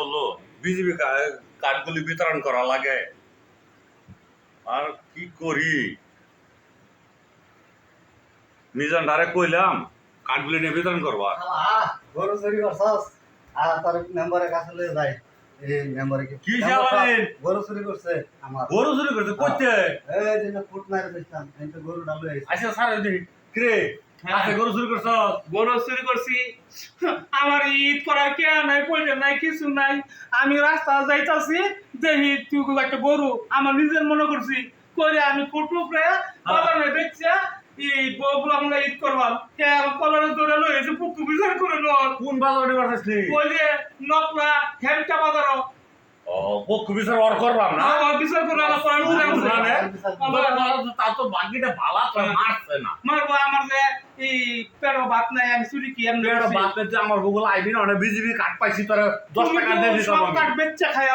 বলল বিজেপি কার্ডগুলি বিতরণ করা লাগে। আর কি করি? মিজান ডারে কইলাম কার্ডগুলি নিয়ে বিতরণ করবা। আহ, গরু চুরি করছস? আর তোর মেম্বারের কাছে লয়ে যাই। কি? গরু চুরি করছে আমার। গরু চুরি করছে করতে এই দিন ফুট মারে দিতাম গরু ডালু স্যার কিরে গরু চুরি করছ? বড় চুরি করছি। আমার ঈদ করার কে নাই পয়সা নাই কিছু নাই। আমি রাস্তা যাইতাছি দেখি তুই একটা গরু। আমার নিজের মনে করছি করে আমি কুটুক রে কলারে দেখছে এই বউগুলো আমরা ঈদ করবাম। কে আমার কলারে ধরে লই এসে পুকু বিচার করে লর কোন বাজারে করছিস ওই যে নকলা হেমটা বাজারও ও বিচার অর করবাম না? আমার বিচার পরে। তা তো বাকিটা ভালা তো মারছে না। মারবো আমার যে এই পেড়ো বাত নাই আমি চুরি কি এমনি। যে আমার গুগল আইবি না অনেক বিজিবি কাট পাইছি তোরা দশ টাকা দিয়ে সব কাঠ বেচা খাই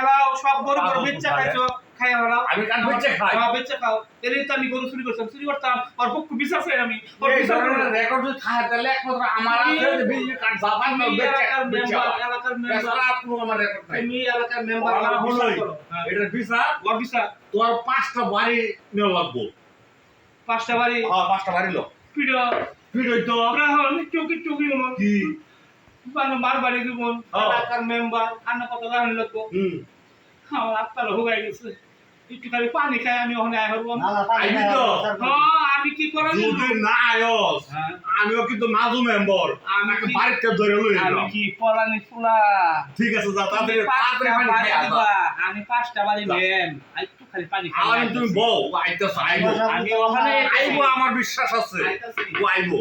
সব গরু গরু বেচা খাইছো। খাই আলাও আমি কাঠ বেচে খাই। হ্যাঁ বেচে খাও। এর তো আমি গরু চুরি করতাম চুরি করতাম। আর পক্ষ বিচার চাই আমি। ওর এই বিচার রেকর্ড যদি থাকে তাহলে একমাত্র আমার আছে যে বিজিবি কাট জাপান না বেচে এলাকার মেম্বার এলাকার মেম্বার এছাড়া আর কোনো আমার রেকর্ড নাই। তুমি এলাকার মেম্বার বলা আমার বিচার হলোই। করো। হ্যাঁ, এটার বিচার? ওর বিচার। তোর পাঁচটা বাড়ি নেওয়া লাগবো। পাঁচটা বাড়ি। হ্যাঁ পাঁচটা বাড়ি লো। পিড়ো ভিডিও তো। রাহুল চুকি চুকি মন? কি? মার বাড়ি দিব হ্যাঁ। এলাকার মেম্বার আন্ন কত জানি লাগবো। হুম। আমার আত্মার হুগাই গেছে। একটু খালি পানি খাই আমি ওখানে আয় হব। তো? হ্যাঁ, আমি কি করে যদি না আয়স হ্যাঁ। আমিও কিন্তু মাজু মেম্বার। আমাকে কি- বাড়িতে ধরে লই আমি কি পলানি ফুলা? ঠিক আছে যা তাড়াতাড়ি তাড়াতাড়ি পানি আমি পাঁচটা বাড়ি একটু খালি পানি খাই। আর তুমি বউ আইতেছ আইবো। আমি ওখানে আইবো আমার বিশ্বাস আছে। আইবো।